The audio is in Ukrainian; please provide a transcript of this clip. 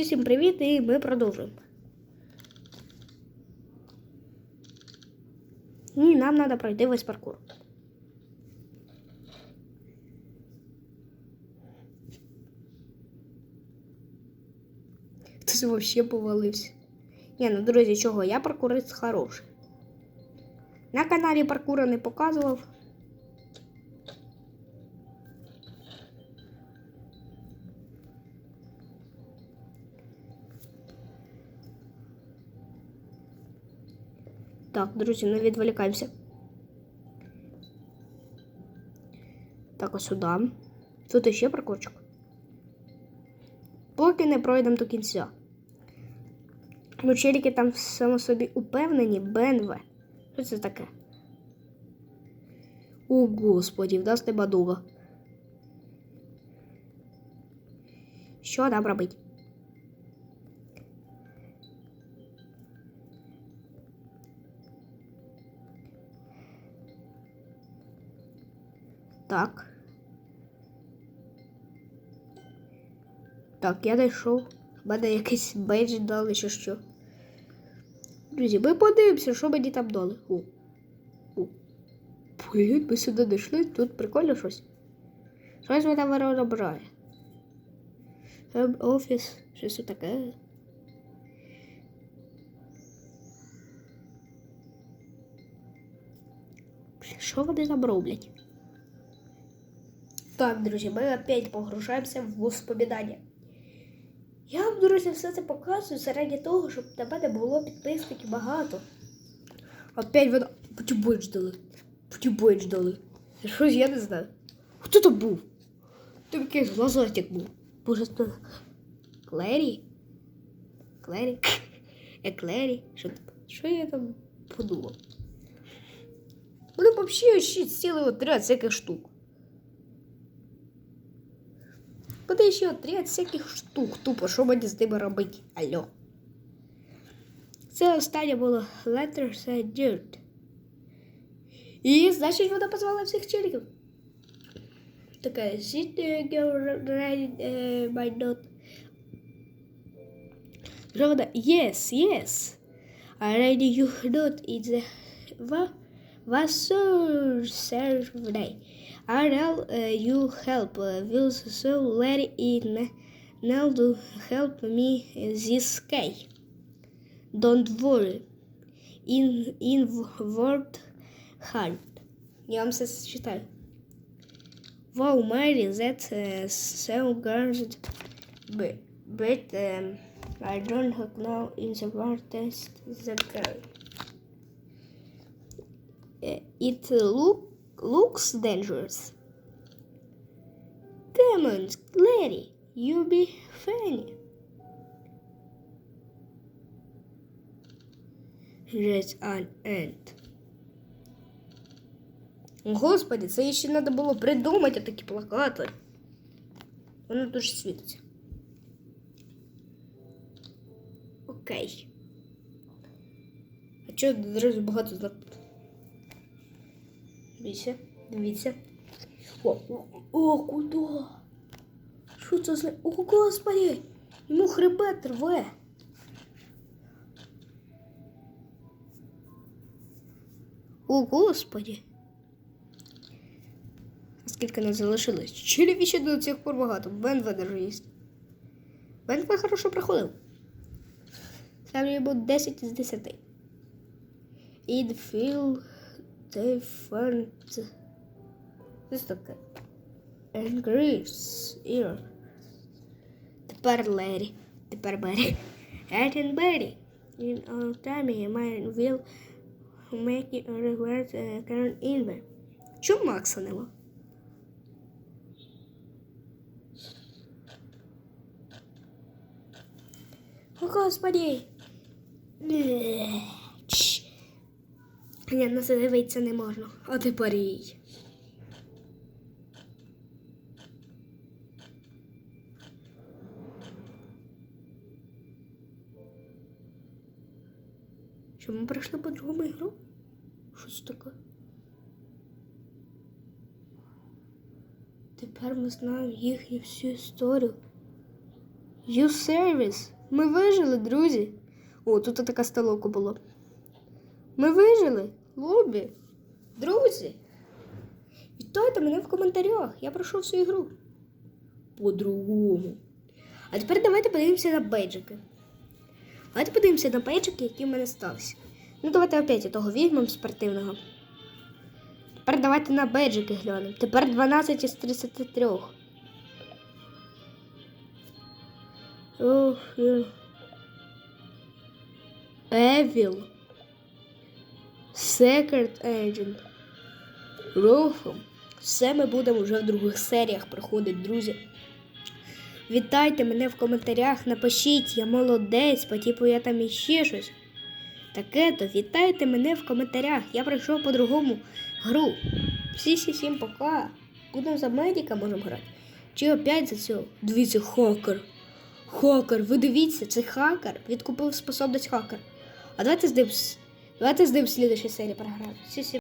Всім привіт і ми продовжуємо. Ні, нам треба пройти весь паркур. Хтось взагалі повалився. Ні, ну друзі, чого? Я паркурист хороший. На каналі паркура не показував. Так, друзі, не відволікаємося. Так, ось сюди. Тут іще паркурчик. Поки не пройдемо до кінця. Ну, челіки там само собі упевнені, БНВ. Що це таке? О, господі, вдасть тебе довго. Що нам робити? Так. Так, я знайшов. В мене якийсь бейдж дали чи що. Друзі, ми подивимося, що мені там дали. О. О. Блін, ми сюди дійшли, тут прикольно щось. Щось виробляє. Там офіс, щось таке. Що вони там роблять? Так, друзі, ми опять погружаємося в воспоминання. Я вам, друзі, все це показую заради того, щоб на мене було підписників багато. Опять вона потюбойч дали. Потюбойч дали. Щось я не знаю. Хто то був? Там якийсь глазатик був. Боже, то Клері? Клері? Еклері? Що, що я там подумав? Вони взагалі ще цілий отряд всяких штук. Буде ще отряд всяких штук. Тупо, що мені з ними робити? Алло. Це останнє було Letters and Dirt. І, значить, вона позвала всіх челіків. Така, sit uh, girl ready uh, my note. Що вона? Yes, yes. I ready you note in the va Vassal survey. RL uh, you help uh, will so let in now to help me this guy. Don't worry. In in word hard. Я вам все читаю. Wow, Mary, that uh, so good. But, but um, I don't know in the word test the girl. Uh, it look looks dangerous. Come on, Clary, you be funny. Just an end. Господи, це ще треба було придумати такі плакати. Воно дуже світиться. Окей. А чого одразу багато знаків? Дивіться, дивіться. О, о, о, куди? Що це за... О, господи! Йому хребет рве. О, господи. Скільки нас залишилось? Челіві ще до цих пор багато. Даже є. БНВ хорошо проходив. Ставлю йому 10 із 10. It feel different. Що це таке? And Greece. Ear. Тепер Лері. Тепер Бері. And Берry. In our time, my will make it regret uh, current inver. Чому Макса нема? О, господи! Ні, на це дивитися не можна. А тепер їй. Що ми пройшли по другому ігру? Що це таке? Тепер ми знаємо їхню всю історію. You service. Ми вижили, друзі. О, тут така столовка була. Ми вижили. Лобі. Друзі. Вітайте мене в коментарях. Я пройшов всю ігру. По-другому. А тепер давайте подивимося на бейджики. Давайте подивимося на бейджики, які в мене стався. Ну, давайте опять того візьмемо спортивного. Тепер давайте на бейджики глянемо. Тепер 12 із 33. Ох, е. Secret Agent. Рухом. Все ми будемо вже в других серіях проходити, друзі. Вітайте мене в коментарях, напишіть, я молодець, по типу я там іще щось. Таке то вітайте мене в коментарях. Я пройшов по-другому гру. Всі всі всім пока. Будемо за медика можемо грати. Чи опять за цього? Дивіться, хакер. Хакер, ви дивіться, це хакер. Відкупив способність хакер. А давайте здивимось. Давайте здивимось в следующей серии програм. Всі всі